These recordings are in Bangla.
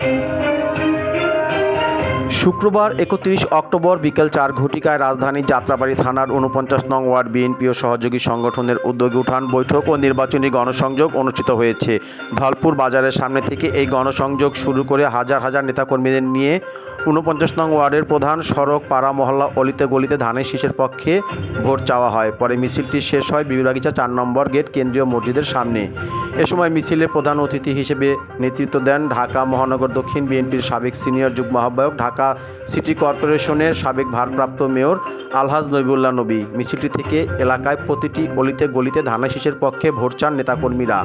Thank you. শুক্রবার একত্রিশ অক্টোবর বিকেল চার ঘটিকায় রাজধানীর যাত্রাবাড়ি থানার উনপঞ্চাশ নং ওয়ার্ড বিএনপি ও সহযোগী সংগঠনের উদ্যোগে উঠান বৈঠক ও নির্বাচনী গণসংযোগ অনুষ্ঠিত হয়েছে। ভালপুর বাজারের সামনে থেকে এই গণসংযোগ শুরু করে হাজার হাজার নেতাকর্মীদের নিয়ে উনপঞ্চাশ নং ওয়ার্ডের প্রধান সড়ক, পাড়া, মহল্লা, অলিতে গলিতে ধানের শীষের পক্ষে ভোট চাওয়া হয়। পরে মিছিলটি শেষ হয় বিবিবাগিচা চার নম্বর গেট কেন্দ্রীয় মসজিদের সামনে। এ সময় মিছিলের প্রধান অতিথি হিসেবে নেতৃত্ব দেন ঢাকা মহানগর দক্ষিণ বিএনপির সাবেক সিনিয়র যুগ্ম আহ্বায়ক, ঢাকা সিটি কর্পোরেশনের সাবেক ভারপ্রাপ্ত মেয়র আলহাজ নবিউল্লাহ নবী। মিছিলটি থেকে এলাকায় প্রতিটি গলিতে গলিতে ধানের শীষের পক্ষে ভোট চান নেতাকর্মীরা।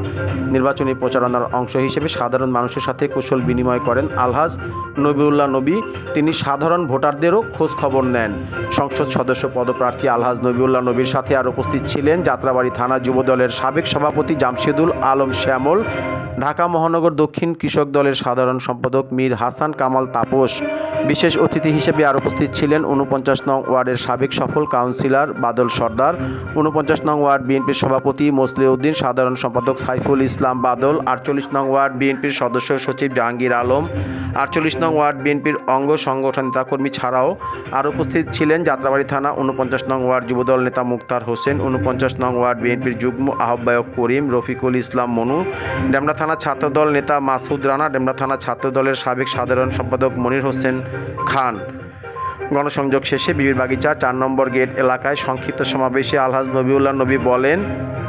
নির্বাচনী প্রচারণার অংশ হিসেবে সাধারণ মানুষের সাথে কুশল বিনিময় করেন আলহাজ নবিউল্লাহ নবী। তিনি সাধারণ ভোটারদেরও খোঁজ খবর নেন। সংসদ সদস্য পদপ্রার্থী আলহাজ নবিউল্লাহ নবীর সাথে আর উপস্থিত ছিলেন যাত্রাবাড়ি থানা যুবদলের সাবেক সভাপতি জামশেদুল আলম শ্যামল। ঢাকা মহানগর দক্ষিণ কৃষক দলের সাধারণ সম্পাদক মীর হাসান কামাল তাপস। বিশেষ অতিথি হিসেবে আর উপস্থিত ছিলেন উনপঞ্চাশ নং ওয়ার্ডের সাবেক সফল কাউন্সিলর বাদল সর্দার উনপঞ্চাশ নং ওয়ার্ড বিএনপির সভাপতি মসলিউদ্দিন, সাধারণ সম্পাদক সাইফুল ইসলাম বাদল, আটচল্লিশ নং ওয়ার্ড বিএনপির সদস্য সচিব জাহাঙ্গীর আলম আটচল্লিশ নং ওয়ার্ড বিএনপির অঙ্গ সংগঠন নেতাকর্মী ছাড়াও আর উপস্থিত ছিলেন যাত্রাবাড়ি থানা উনপঞ্চাশ নং ওয়ার্ড যুবদল নেতা মুক্তার হোসেন উনপঞ্চাশ নং ওয়ার্ড বিএনপির যুগ্ম আহ্বায়ক করিম রফিকুল ইসলাম মনু, ডেমরা থানা ছাত্রদল নেতা মাসুদ রানা, ডেমরা থানা ছাত্রদলের সাবেক সাধারণ সম্পাদক মনির হোসেন খান। গণসংযোগ শেষে বিবির বাগিচা চার নম্বর গেট এলাকায় সংক্ষিপ্ত সমাবেশে আলহাজ নবিউল্লাহ নবী বলেন,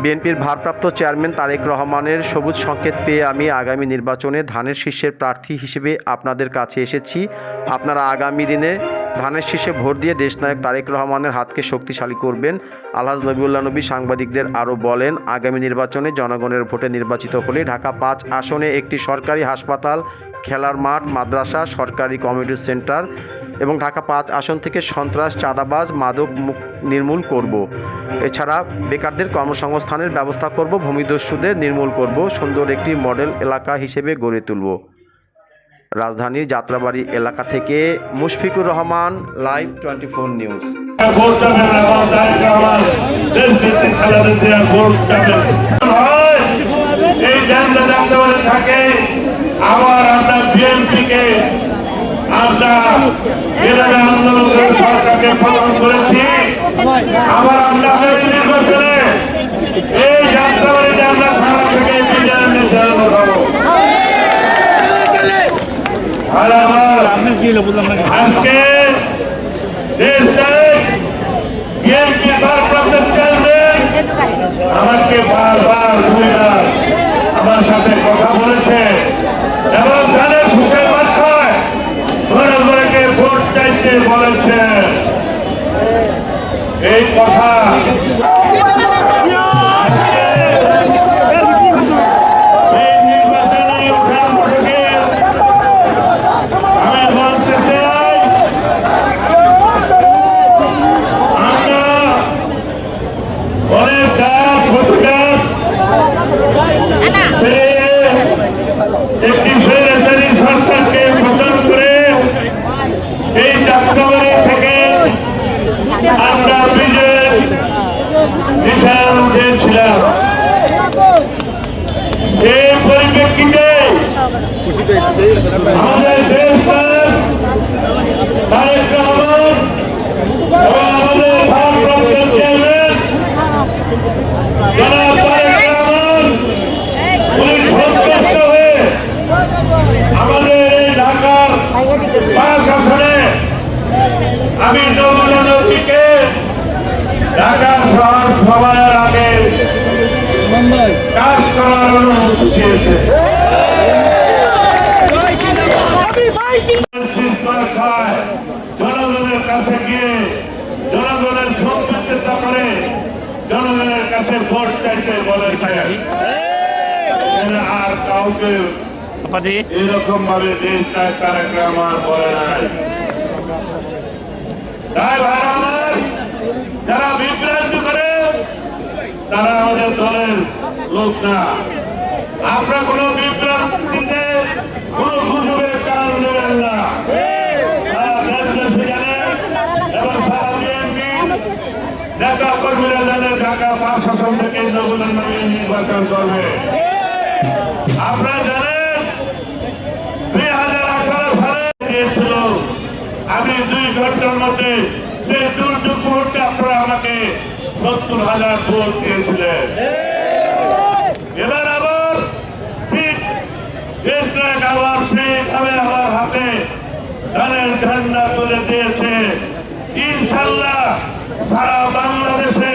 বিএনপির ভারপ্রাপ্ত চেয়ারম্যান তারেক রহমানের সবুজ সংকেত পেয়ে আমি আগামী নির্বাচনে ধানের শীর্ষের প্রার্থী হিসেবে আপনাদের কাছে এসেছি। আপনারা আগামী দিনে ধানের শীর্ষে ভোট দিয়ে দেশনায়ক তারেক রহমানের হাতকে শক্তিশালী করবেন, আলহাজ নবীউল্লাহ নবী সাংবাদিকদের আরও বলেন, আগামী নির্বাচনে জনগণের ভোটে নির্বাচিত হলে ঢাকা পাঁচ আসনে একটি সরকারি হাসপাতাল খেলার মাঠ, মাদ্রাসা, সরকারি কমিউনিটি সেন্টার এবং ঢাকা পাঁচ আসন থেকে সন্ত্রাস, চাঁদাবাজ, মাদক নির্মূল করব। এছাড়া বেকারদের কর্মসংস্থানের ব্যবস্থা করব, ভূমিদস্যুদের নির্মূল করব, সুন্দর একটি মডেল এলাকা হিসেবে গড়ে তুলব। রাজধানীর যাত্রাবাড়ি এলাকা থেকে Mushfiqur Rahman live twenty four news আমার দায়িত্ব আমার দেশ ভিত্তিক খেলাদের দেওয়া ভোট যাবেন হয়, এই ড্যামটা যাতে থাকে আবার আমরা বিএনপিকে আমরা এভাবে আন্দোলন করে সরকারকে পালন করেছি, আবার আমরা এই নির্বাচনে। এই যাত্রাবাড়িতে আমরা থানা থেকে আমার আমাকে বারবার আমার সাথে কথা বলেছে এবং তাদের সুখের মাথায় ঘরে ঘরে ভোট চাইতে বলেছে এই কথা এই নির্বাচনে ওখান থেকে আমি বলতে চাই আমরা অনেক গাছ হতে গাছ পেয়ে একটি স্বৈরাচারী সরকারকে পতন করে এই যাত্রাবাড়ি থেকে আমরা বিজয়ের নিশান উঠেছিলাম এই পরিপ্রেক্ষিতে আমাদের দেশটার তারেক রহমান এবং আমাদের ভারপ্রাপ্ত চেয়ারম্যান ঢাকার পাঁচ আসনে ঢাকা শহর সবার আগে কাজ করার অনুমতি দিয়েছে জনগণের কাছে গিয়ে জনগণের সন্তুষ্টিতা করে জনগণের কাছে ভোট চাইতে বলেছে আর কাউকে এরকম ভাবে দেশ তারেক বলে নাই। তাই ভাই আমার যারা বিভ্রান্ত করে তারা আমাদের দলের লোক না। আমরা কোনো এখন থেকে নির্বাচন করবে। আপনারা জানেন, দুই হাজার আঠারো সালে দিয়েছিল। আমি দুই ঘণ্টার মধ্যে সেই দুর্যোগ মুহূর্তে আপনারা আমাকে সত্তর হাজার ভোট দিয়েছিলেন। এবার আবার ঠিক আবার সেইভাবে আমার হাতে ধানের ঝান্ডা তুলে দিয়েছে। ইনশাল্লাহ সারা বাংলাদেশে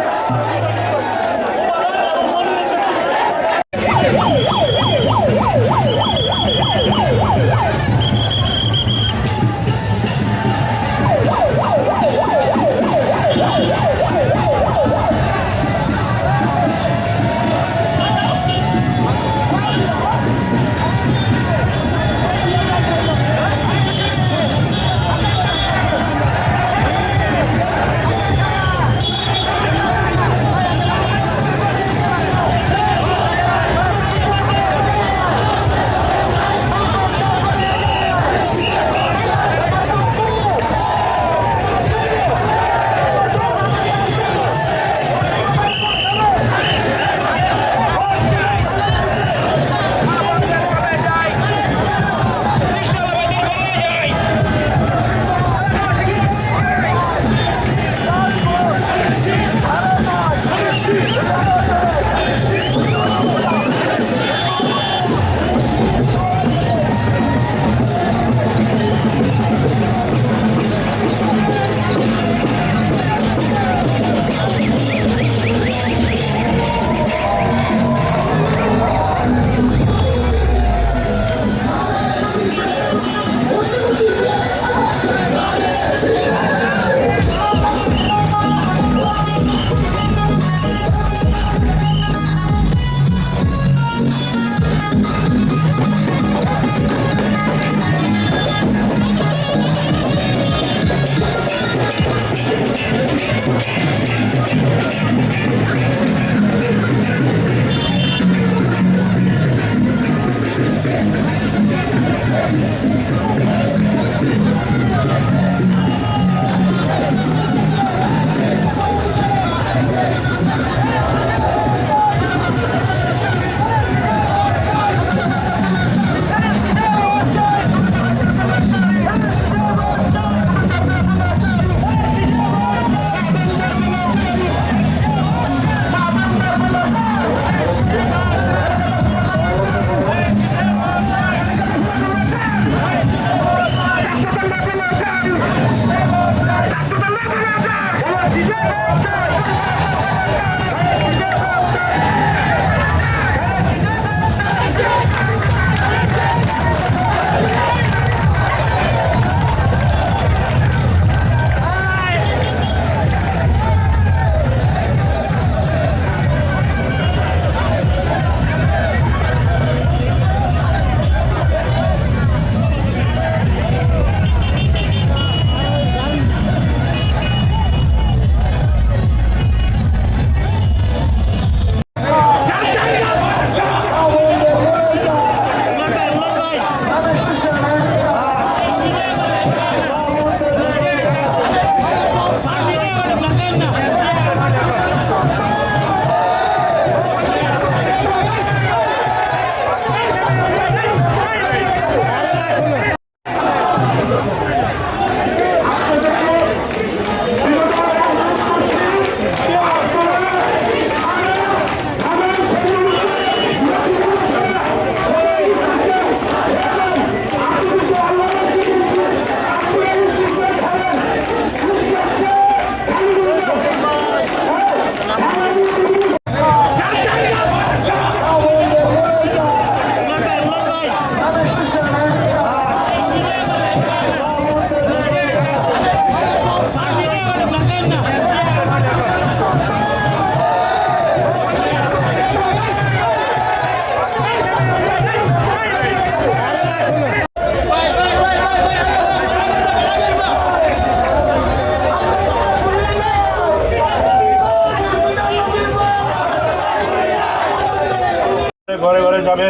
যাবে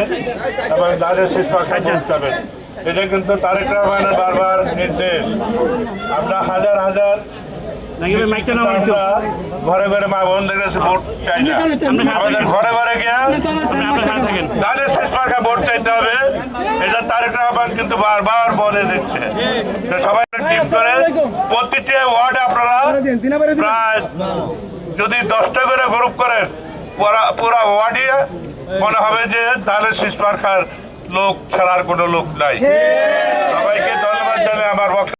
এবং তাদের শিক্ষক যাবে এটা কিন্তু তারেক রহমানের বারবার নির্দেশ। আমরা হাজার হাজার ঘরে ঘরে মা বোনদের কাছে ভোট চাই না। আমাদের ঘরে ঘরে গিয়ে তাদের শেষ ভোট চাইতে হবে। এটা তারেক রহমান কিন্তু বারবার বলে দিচ্ছে। সবাই টিম করে প্রতিটি ওয়ার্ডে আপনারা প্রায় যদি দশটা করে গ্রুপ করেন পুরা পুরা ওয়ার্ডে মনে হবে যে তাহলে শেষ মার্কার লোক ছাড়ার কোনো লোক নাই। সবাইকে ধন্যবাদ জানাই আমার বক্তব্য।